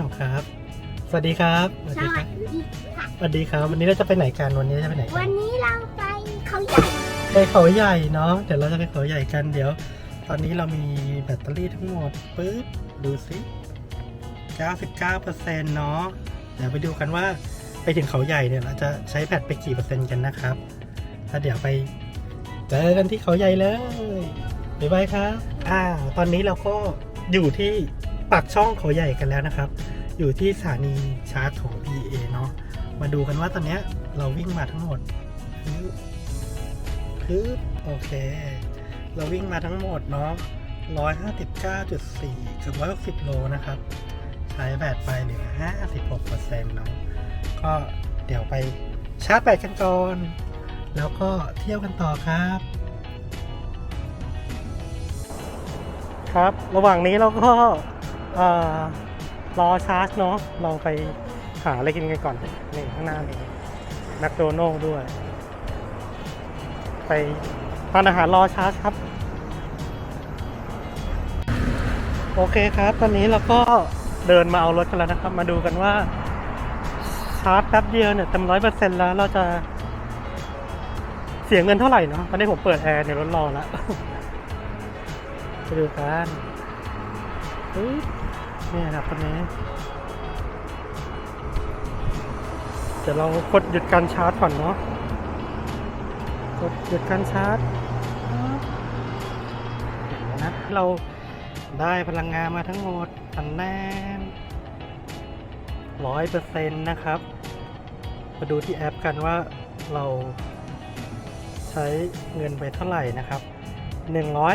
าวครับ สวัสดีครับสวัสสดีควัรับสดีค่ะ สวัสดีครับ วันนี้เราจะไปไหนกันวันนี้จะไปไหนกัวันนนี้เราไปเขาใหญ่ไปเขาใหญ่เนาะเดี๋ยวเราจะไปเขาใหญ่กันเดี๋ยว ตอนนี้เรามีแบตเตอรี่ทั้งหมดปึ๊บดูสิ99%เนาะเดี๋ยวไปดูกันว่าไปถึงเขาใหญ่เนี่ยเราจะใช้แบตไปกี่เปอร์เซ็นต์กันนะครับแล้วเดี๋ยวไปเจอกันที่เขาใหญ่เลยบ๊ายบายครับอ่าตอนนี้เราก็อยู่ที่ ปากช่องเขาใหญ่กันแล้วนะครับ อยู่ที่สถานีชาร์จของ PA เนาะมาดูกันว่าตอนนี้เราวิ่งมาทั้งหมดคือคือโอเค เราวิ่งมาทั้งหมดเนาะ159.4กับ160 โลนะครับ ใช้แบตไปเหลือ 56%เนาะก็เดี๋ยวไปชาร์จแบตกันก่อน แล้วก็เที่ยวกันต่อครับ ครับ ระหว่างนี้เราก็ รอชาร์จเนาะเราไปหาอะไรกินกันก่อนนี่ข้างหน้านี่แมคโดนัลด์ด้วย ไปทานอาหารรอชาร์จครับ โอเคครับ ตอนนี้เราก็เดินมาเอารถกันแล้วนะครับ มาดูกันว่าชาร์จแป๊บเดียวเนี่ยเต็มร้อยเปอร์เซ็นต์แล้วเราจะเสียเงินเท่าไหร่เนาะตอนนี้ผมเปิดแอร์ในรถรอแล้วไปดูกัน ปึ๊บนี่นะครับตอนนี้เดี๋ยวเรากดหยุดการชาร์จก่อนเนาะกดหยุดการชาร์จเห็นไหมนะเราได้พลังงานมาทั้งหมดพันแน่ร้อยเปอร์เซ็นต์นะครับ มาดูที่แอปกันว่าเราใช้เงินไปเท่าไหร่นะครับ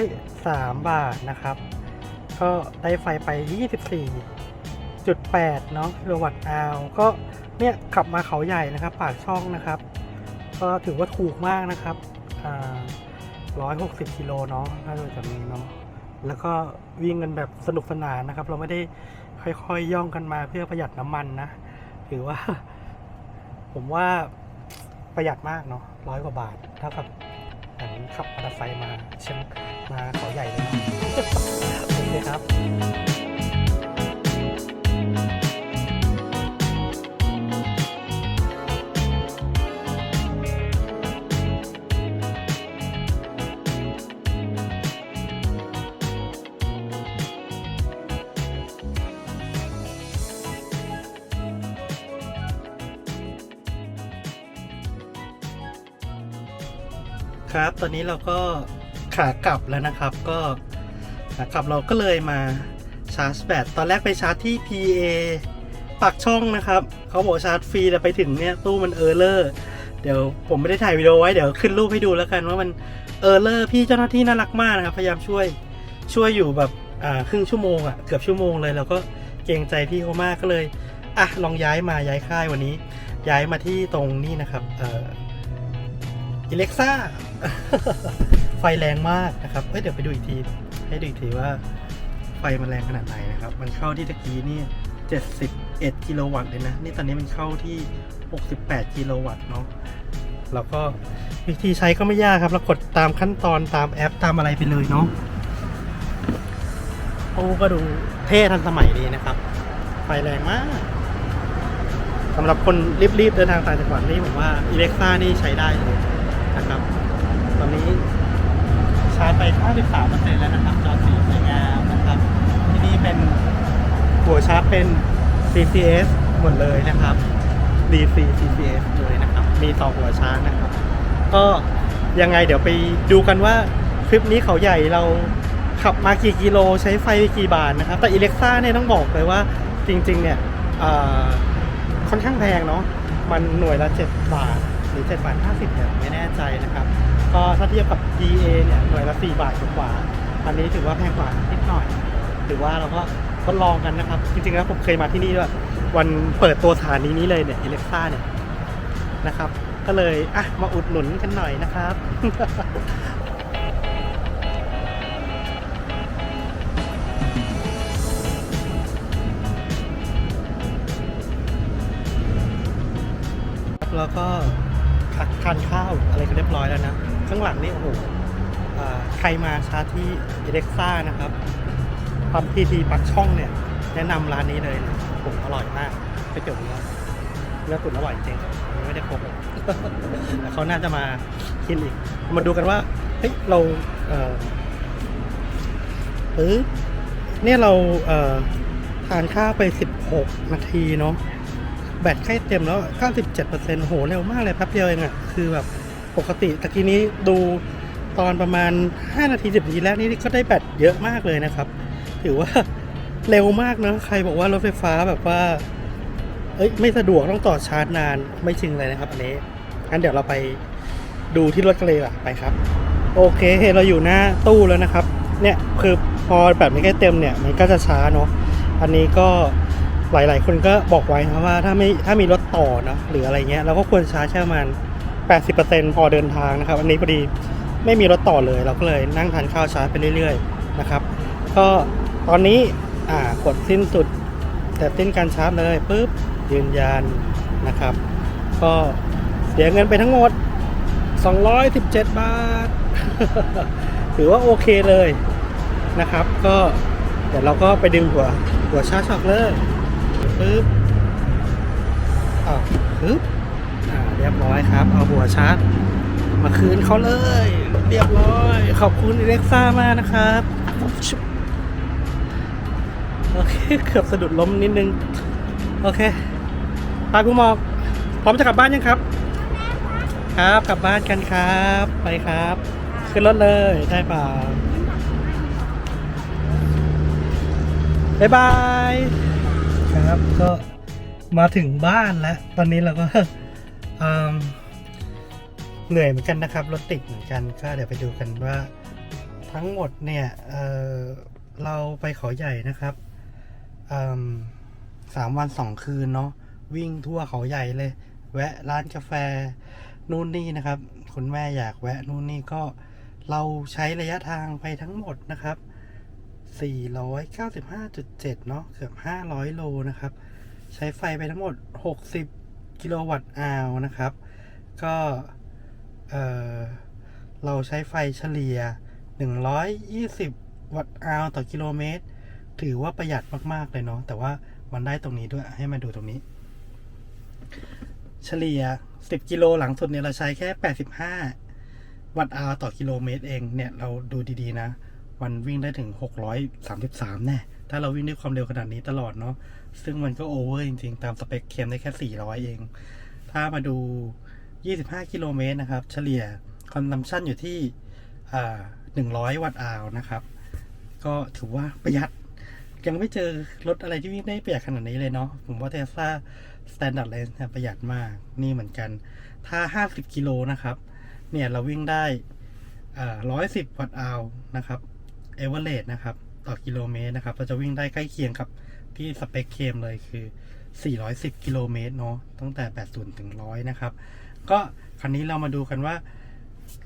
103 บาทนะครับ ก็ได้ไฟไป 24.8 เนาะกิโลวัตต์อาวก็เนี่ยขับมาเขาใหญ่นะครับ ปากช่องนะครับ ก็ถือว่าถูกมากนะครับอ่า160กิโลเนาะถ้าโดยจากนี้เนาะแล้วก็วิ่งกันแบบสนุกสนานนะครับ เราไม่ได้ค่อยๆย่องกันมาเพื่อประหยัดน้ำมันนะถือว่า ผมว่าประหยัดมากเนาะร้อยกว่าบาทเท่ากับเหมือนขับมอเตอร์ไซค์มาเชียงมาเขาใหญ่เลย เนาะโอเคครับครับ ตอนนี้เราก็ขากลับแล้วนะครับ ก็ ขากลับ เราก็เลยมาชาร์จแบตตอนแรกไปชาร์จที่ PA ปากช่องนะครับเขาบอกชาร์จฟรีแต่ไปถึงเนี่ยตู้มันเออร์เลอร์เดี๋ยวผมไม่ได้ถ่ายวิดีโอไว้เดี๋ยวขึ้นรูปให้ดูแล้วกันว่ามันเออร์เลอร์พี่เจ้าหน้าที่น่ารักมากนะครับพยายามช่วยช่วยอยู่แบบอ่าครึ่งชั่วโมงอะ่ะเกือบชั่วโมงเลยเราก็เกรงใจพี่เขามากก็เลยอะลองย้ายมาย้ายค่ายวันนี้ ย้ายมาที่ตรงนี้นะครับเอ่ออิเล็กซ่าไฟแรงมากนะครับเอ้ยเดี๋ยวไปดูอีกที ให้ดูอีกทีว่าไฟมันแรงขนาดไหนนะครับ มันเข้าที่ตะกี้นี่ 71 กิโลวัตต์เลยนะ นี่ตอนนี้มันเข้าที่ 68 กิโลวัตต์เนาะ แล้วก็วิธีใช้ก็ไม่ยากครับ เรากดตามขั้นตอนตามแอปตามอะไรไปเลยเนาะ โอ้ก็ดูเท่ทันสมัยดีนะครับ ไฟแรงมากสำหรับคนรีบๆเดินทางต่างจังหวัดนี่ผมว่าอิเล็กซ่านี่ใช้ได้เลยนะครับ ตอนนี้ ชาร์จไป 93%แล้วนะครับ จอสีสวยงามนะครับ ที่นี่เป็นหัวชาร์จเป็น CCS หมดเลยนะครับ DC CCS เลยนะครับ มีต่อหัวชาร์จนะครับ ก็ยังไงเดี๋ยวไปดูกันว่าคลิปนี้เขาใหญ่เราขับมากี่กิโลใช้ไฟกี่บาทนะครับ แต่อิเล็กซ่าเนี่ยต้องบอกเลยว่าจริงๆเนี่ยค่อนข้างแพงเนาะมันหน่วยละ 7 บาท หรือ 7 บาท 50เนี่ยไม่แน่ใจนะครับ ก็ถ้าเทียบกับ DA เนี่ยหน่วยละ 4 บาทกว่าอันนี้ถือว่าแพงกว่านิดหน่อย ถือว่าเราก็ทดลองกันนะครับ จริงๆแล้วผมเคยมาที่นี่ด้วยวันเปิดตัวสถานีนี้เลยเนี่ยเอเล็กซ่าเนี่ยนะครับ ก็เลยอะมาอุดหนุนกันหน่อยนะครับแล้วก็ทักทานข้าวอะไรกันเรียบร้อยแล้วนะ ข้างหลังนี่โอ้โหใครมาชาที่เอเล็กซ่านะครับปั๊มพีทีปักช่องเนี่ย แนะนำร้านนี้เลยนะตุ๋นอร่อยมากก๋วยเตี๋ยวเนื้อเนื้อตุ๋นอร่อยจริงไม่ได้โกหกแต่เขาน่าจะมากินอีก มาดูกันว่าเฮ้ยเราเออปึ๊บเนี่ยเราเอ่อทานข้าวไป 16 นาทีเนาะแบตใกล้เต็มแล้ว 97%โหเร็วมากเลยแป๊บเดียวเองอะคือแบบ ปกติตะกี้นี้ดูตอนประมาณ 5 นาที 10 นาทีแรกนี่ก็ได้แบตเยอะมากเลยนะครับ ถือว่าเร็วมากนะใครบอกว่ารถไฟฟ้าแบบว่า เอ้ยไม่สะดวกต้องต่อชาร์จนานไม่จริงเลยนะครับ อันนี้งั้นเดี๋ยวเราไปดูที่รถกันเลยอะไปครับ โอเคเราอยู่หน้าตู้แล้วนะครับ เนี่ยคือพอแบบไม่ใกล้เต็มเนี่ยมันก็จะช้าเนาะอันนี้ก็หลาย ๆ คนก็บอกไว้นะว่าถ้าไม่ถ้ามีรถต่อเนะหรืออะไรเงี้ยเราก็ควรชาร์จแค่ประมาณ 80%พอเดินทางนะครับ อันนี้พอดีไม่มีรถต่อเลยเราก็เลยนั่งทานข้าวชาร์จไปเรื่อยๆนะครับ ก็ตอนนี้อ่ากดสิ้นสุดแต่สิ้นการชาร์จเลยปุ๊บยืนยันนะครับ ก็เสียเงินไปทั้งหมด 217 บาท ถือว่าโอเคเลยนะครับ ก็เดี๋ยวเราก็ไปดึงหัวหัวชาร์จออกเลยปุ๊บอ่าปึ๊บอ่า เรียบร้อยครับ เอาหัวชาร์จมาคืนเขาเลย เรียบร้อย ขอบคุณเล็กซ่ามากนะครับโอเคเกือบสะดุดล้มนิดนึง โอเคไปคุณหมอกพร้อมจะกลับบ้านยังครับ ครับกลับบ้านกันครับ ไปครับ ขึ้นรถเลยได้ป่าบ๊ายบาย ครับก็มาถึงบ้านแล้ว ตอนนี้เราก็ เหนื่อยเหมือนกันนะครับ รถติดเหมือนกันก็เดี๋ยวไปดูกันว่า ทั้งหมดเนี่ยเเราไปเขาใหญ่นะครับสามวันสองคืนเนาะวิ่งทั่วเขาใหญ่เลย แวะร้านกาแฟนู่นนี่นะครับ คุณแม่อยากแวะนู่นนี่ก็เราใช้ระยะทางไปทั้งหมดนะครับ 495.7 เนาะเกือบ 500 โลนะครับ ใช้ไฟไปทั้งหมด 60 กิโลวัตต์อาวนะครับ ก็เออเราใช้ไฟเฉลี่ย 120 วัตต์อาวต่อกิโลเมตร ถือว่าประหยัดมาก ๆ เลยเนาะแต่ว่ามันได้ตรงนี้ด้วยให้มาดูตรงนี้ เฉลี่ย 10 กิโลหลังสุดเนี่ยเราใช้แค่ 85 วัตต์อาวต่อกิโลเมตรเองเนี่ยเราดูดี ๆ นะ มันวิ่งได้ถึง 633 แน่ ถ้าเราวิ่งด้วยความเร็วขนาดนี้ตลอดเนาะซึ่งมันก็โอเวอร์จริงๆ ตามสเปคเคลมได้แค่ 400 เอง ถ้ามาดู 25 กิโลเมตรนะครับ เฉลี่ยคอนซัมชันอยู่ที่100 วัตต์อาวนะครับ ก็ถือว่าประหยัด ยังไม่เจอรถอะไรที่วิ่งได้ประหยัดขนาดนี้เลยเนาะผมว่าเทสลา Standard Range เนี่ยประหยัดมากนี่เหมือนกัน ถ้า 50 กิโลนะครับ เนี่ยเราวิ่งได้110 วัตต์อาวนะครับเอเวอร์เรนะครับ ต่อกิโลเมตรนะครับเราจะวิ่งได้ใกล้เคียงกับที่สเปคเคมเลยคือ 410 กิโลเมตรเนาะตั้งแต่ 80 ถึง 100 นะครับ ก็คันนี้เรามาดูกันว่า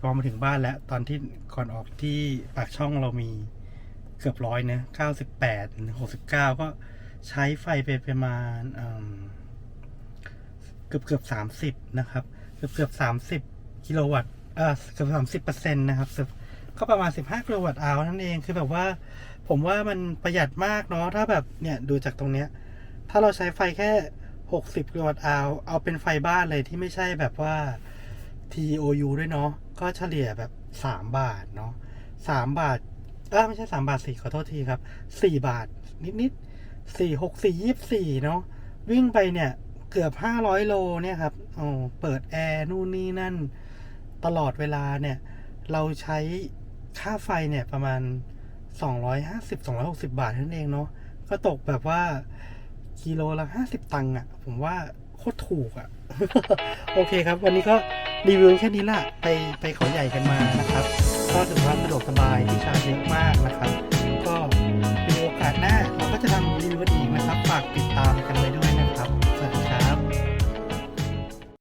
พอมาถึงบ้านแล้ว ตอนที่ก่อนออกที่ปากช่องเรามีเกือบร้อยนะ98 69 ก็ใช้ไฟไปประมาณเกือบเกือบ30 นะครับ เกือบเกือบ30 กิโลวัตต์เออเกือบ30เปอร์เซ็นต์นะครับสิบ ก็ประมาณ 15 กิโลวัตต์อาวนั่นเองคือแบบว่า ผมว่ามันประหยัดมากเนาะถ้าแบบเนี่ยดูจากตรงเนี้ย ถ้าเราใช้ไฟแค่ 60 กิโลวัตต์อาวเอาเป็นไฟบ้านเลยที่ไม่ใช่แบบว่า TOU ด้วยเนาะก็เฉลี่ยแบบ 3 บาทเนาะ3บาทเออไม่ใช่ 3 บาทสี่ขอโทษทีครับ 4 บาทนิดนิดๆ4 6 4 24 เนาะวิ่งไปเนี่ยเกือบ 500 โลเนี่ยครับอ๋อเปิดแอร์นู่นนี่นั่น ตลอดเวลาเนี่ย เราใช้ ค่าไฟเนี่ยประมาณ 250-260 บาทนั่นเองเนาะก็ตกแบบว่ากิโลละ50 ตังค์อะ ผมว่าโคตรถูกอะ โอเคครับ วันนี้ก็รีวิวแค่นี้ละไปไปเขาใหญ่กันมานะครับ ก็ถือว่าสะดวกสบายที่ชาร์จเยอะมากนะครับ ก็มีโอกาสหน้าเราก็จะทำรีวิวอีกนะครับ ฝากติดตามกันไปด้วย